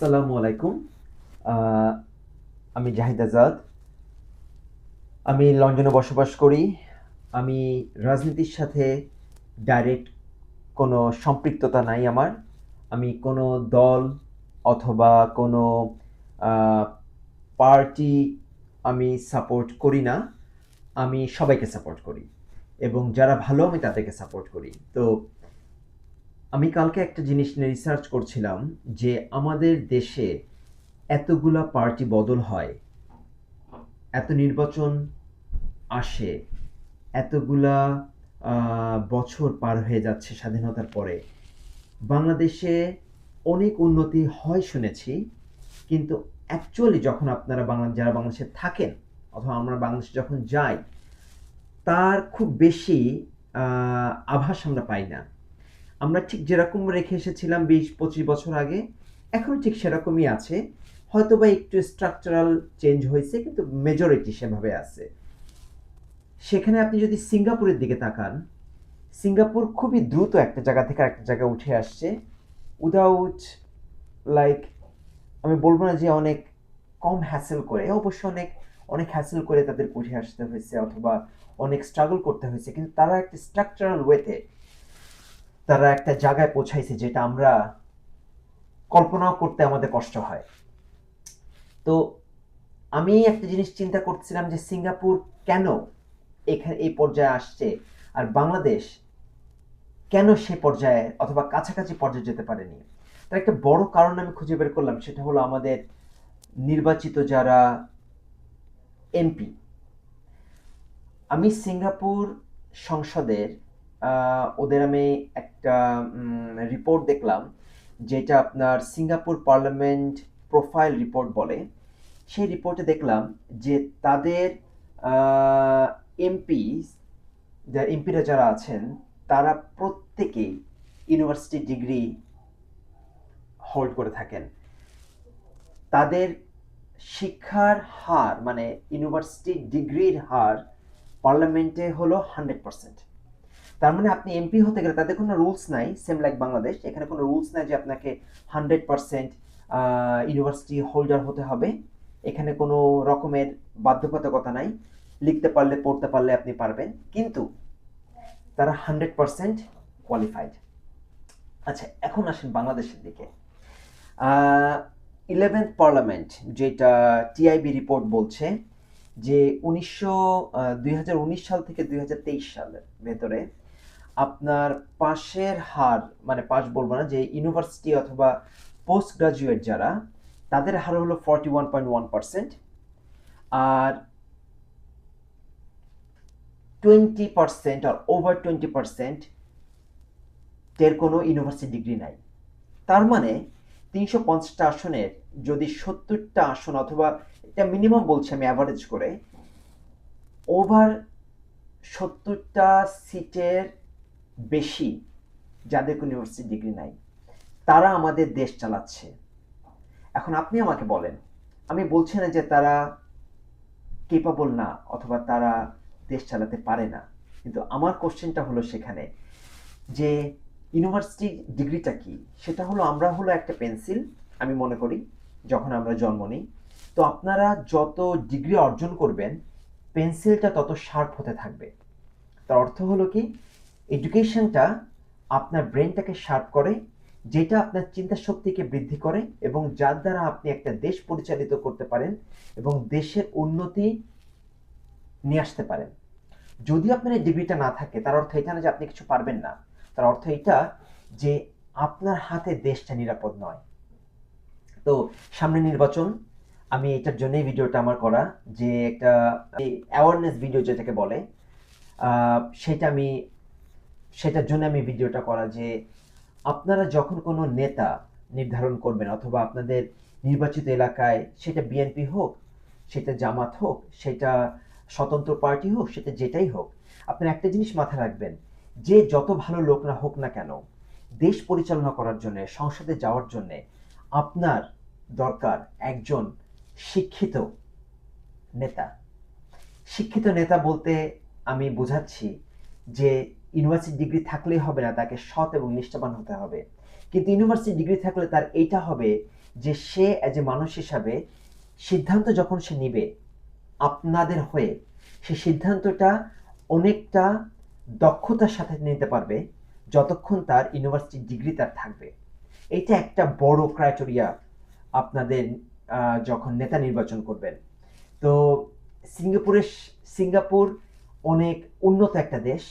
আসসালামু আলাইকুম। আমি জাহিদ আজাদ। আমি লন্ডনে বসবাস করি। আমি রাজনীতির সাথে ডাইরেক্ট কোনো সম্পৃক্ততা নাই আমার। আমি কোনো দল অথবা কোনো পার্টি আমি সাপোর্ট করি না। আমি সবাইকে সাপোর্ট করি এবং যারা ভালো আমি তাদেরকে সাপোর্ট করি। তো আমি কালকে একটা জিনিস নিয়ে রিসার্চ করছিলাম যে আমাদের দেশে এতগুলা পার্টি বদল হয়, এত নির্বাচন আসে, এতগুলা বছর পার হয়ে যাচ্ছে স্বাধীনতার পরে। বাংলাদেশে অনেক উন্নতি হয় শুনেছি, কিন্তু অ্যাকচুয়ালি যখন আপনারা বাংলা, যারা বাংলাদেশে থাকেন, অথবা আমরা বাংলাদেশে যখন যাই, তার খুব বেশি আভাস আমরা পাই না। আমরা ঠিক যেরকম রেখে এসেছিলাম বিশ, পঁচিশ বছর আগে, এখন ঠিক সেরকমই আছে। হয়তো বা একটু স্ট্রাকচারাল চেঞ্জ হয়েছে, কিন্তু মেজরিটি সেভাবে আছে। সেখানে আপনি যদি সিঙ্গাপুরের দিকে তাকান, সিঙ্গাপুর খুবই দ্রুত একটা জায়গা থেকে একটা জায়গায় উঠে আসছে। উইদাউট লাইক আমি বলব না যে অনেক কম হ্যাসেল করে, অবশ্য অনেক অনেক হ্যাসেল করে তাদের উঠে আসতে হয়েছে, অথবা অনেক স্ট্রাগল করতে হয়েছে, কিন্তু তারা একটা স্ট্রাকচারাল ওয়েতে তারা একটা জায়গায় পৌঁছাইছে যেটা আমরা কল্পনাও করতে আমাদের কষ্ট হয়। তো আমি একটা জিনিস চিন্তা করছিলাম যে সিঙ্গাপুর কেন এখানে এই পর্যায়ে আসছে আর বাংলাদেশ কেন সে পর্যায়ে অথবা কাছাকাছি পর্যায়ে যেতে পারেনি? তার একটা বড় কারণ আমি খুঁজে বের করলাম, সেটা হলো আমাদের নির্বাচিত যারা এমপি। আমি সিঙ্গাপুর সংসদের ওদের আমি একটা রিপোর্ট দেখলাম, যেটা আপনার সিঙ্গাপুর পার্লামেন্ট প্রোফাইল রিপোর্ট বলে। সেই রিপোর্টে দেখলাম যে তাদের এমপি এমপিরা যারা আছেন, তারা প্রত্যেকেই ইউনিভার্সিটি ডিগ্রি হোল্ড করে থাকেন। তাদের শিক্ষার হার মানে ইউনিভার্সিটি ডিগ্রির হার পার্লামেন্টে হলো হান্ড্রেড পার্সেন্ট তার মানে আপনি এমপি হতে গেলে তাদের কোনো রুলস নাই সেম লাইক বাংলাদেশ এখানে কোনো রুলস নাই যে আপনাকে হান্ড্রেড পার্সেন্ট ইউনিভার্সিটি হোল্ডার হতে হবে। এখানে কোনো রকমের বাধ্যবাধকতা নাই, লিখতে পারলে, পড়তে পারলে আপনি পারবেন, কিন্তু তারা হান্ড্রেড পার্সেন্ট কোয়ালিফাইড আচ্ছা এখন আসেন বাংলাদেশের দিকে। ইলেভেন্থ পার্লামেন্ট যেটা টিআইবি রিপোর্ট বলছে যে উনিশশো দুই সাল থেকে দুই হাজার তেইশ সালের ভেতরে আপনার পাশের হার মানে পাশ বলব না, যে ইউনিভার্সিটি অথবা পোস্ট গ্রাজুয়েট যারা, তাদের হার হলো forty one point one percent আর টোয়েন্টি পার্সেন্ট আর ওভার টোয়েন্টি পার্সেন্ট এর কোনো ইউনিভার্সিটি ডিগ্রি নাই। তার মানে তিনশো পঞ্চাশটা আসনের যদি সত্তরটা আসন অথবা এটা মিনিমাম বলছি আমি অ্যাভারেজ করে ওভার সত্তরটা সিটের বেশি যাদের কোনো ইউনিভার্সিটি ডিগ্রি নাই, তারা আমাদের দেশ চালাচ্ছে। এখন আপনি আমাকে বলেন, আমি বলছি না যে তারা কেপাবল না অথবা তারা দেশ চালাতে পারে না, কিন্তু আমার কোশ্চেনটা হলো সেখানে যে ইউনিভার্সিটি ডিগ্রিটা কি? সেটা হলো আমরা হলো একটা পেন্সিল আমি মনে করি, যখন আমরা জন্ম নিই, তো আপনারা যত ডিগ্রি অর্জন করবেন পেন্সিলটা তত শার্প হতে থাকবে। তার অর্থ হলো কি? এডুকেশনটা আপনার ব্রেনটাকে শার্প করে, যেটা আপনার চিন্তা শক্তিকে বৃদ্ধি করে এবং যার দ্বারা আপনি একটা দেশ পরিচালিত করতে পারেন এবং দেশের উন্নতি নিয়ে আসতে পারেন। যদি আপনার এই ডিগ্রিটা না থাকে, তার অর্থ এটা না যে আপনি কিছু পারবেন না। তার অর্থ এটা যে আপনার হাতে দেশটা নিরাপদ নয়। তো সামনে নির্বাচন, আমি এটার জন্যই ভিডিওটা আমার করা যে একটা অ্যাওয়ারনেস ভিডিও যেটাকে বলে সেটা আমি সেটার জন্য আমি ভিডিওটা করা যে আপনারা যখন কোনো নেতা নির্ধারণ করবেন অথবা আপনাদের নির্বাচিত এলাকায় সেটা বিএনপি হোক, সেটা জামাত হোক, সেটা স্বতন্ত্র পার্টি হোক, সেটা যেটাই হোক, আপনারা একটা জিনিস মাথায় রাখবেন, যে যত ভালো লোক না হোক না কেন, দেশ পরিচালনা করার জন্য, সংসদে যাওয়ার জন্য আপনার দরকার একজন শিক্ষিত নেতা। শিক্ষিত নেতা বলতে আমি বোঝাচ্ছি যে ইউনিভার্সিটি ডিগ্রি থাকলেই হবে না, তাকে সৎ এবং নিষ্ঠাবান হতে হবে। কিন্তু ইউনিভার্সিটি ডিগ্রি থাকলে তার এইটা হবে যে সে অ্যাজ এ মানুষ হিসাবে সিদ্ধান্ত যখন সে নিবে আপনাদের হয়ে, সে সিদ্ধান্তটা অনেকটা দক্ষতার সাথে নিতে পারবে যতক্ষণ তার ইউনিভার্সিটি ডিগ্রি তার থাকবে। এটা একটা বড় ক্রাইটেরিয়া আপনাদের যখন নেতা নির্বাচন করবেন। তো সিঙ্গাপুরের, সিঙ্গাপুর অনেক উন্নত একটা দেশ।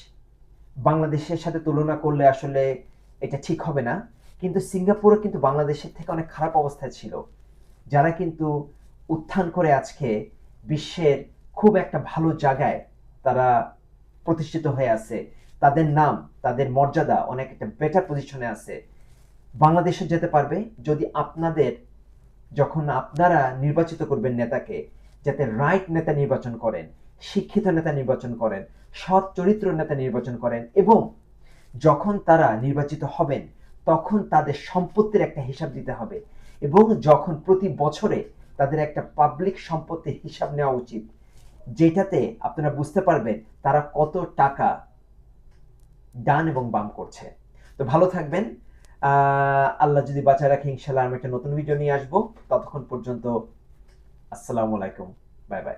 বাংলাদেশের সাথে তুলনা করলে আসলে এটা ঠিক হবে না। কিন্তু সিঙ্গাপুরও কিন্তু বাংলাদেশের থেকে অনেক খারাপ অবস্থায় ছিল। যারা কিন্তু উত্থান করে আজকে বিশ্বের খুব একটা ভালো জায়গায় তারা প্রতিষ্ঠিত হয়ে আছে। তাদের নাম, তাদের মর্যাদা অনেক একটা বেটার পজিশনে আছে। বাংলাদেশে যেতে পারবে যদি আপনাদের, যখন আপনারা নির্বাচিত করবেন নেতাকে, যাতে রাইট নেতা নির্বাচন করেন। শিক্ষিত নেতা নির্বাচন করেন, সৎ চরিত্র নেতা নির্বাচন করেন এবং যখন তারা নির্বাচিত হবেন, তখন তাদের সম্পত্তির একটা হিসাব দিতে হবে এবং যখন প্রতি বছরে তাদের একটা পাবলিক সম্পত্তির হিসাব নেওয়া উচিত, যেটাতে আপনারা বুঝতে পারবেন তারা কত টাকা ডান এবং বাম করছে। তো ভালো থাকবেন। আল্লাহ যদি বাঁচায় রাখে ইনশাল্লাহ আমি একটা নতুন ভিডিও নিয়ে আসব। ততক্ষণ পর্যন্ত, আসসালামু আলাইকুম। Bye bye.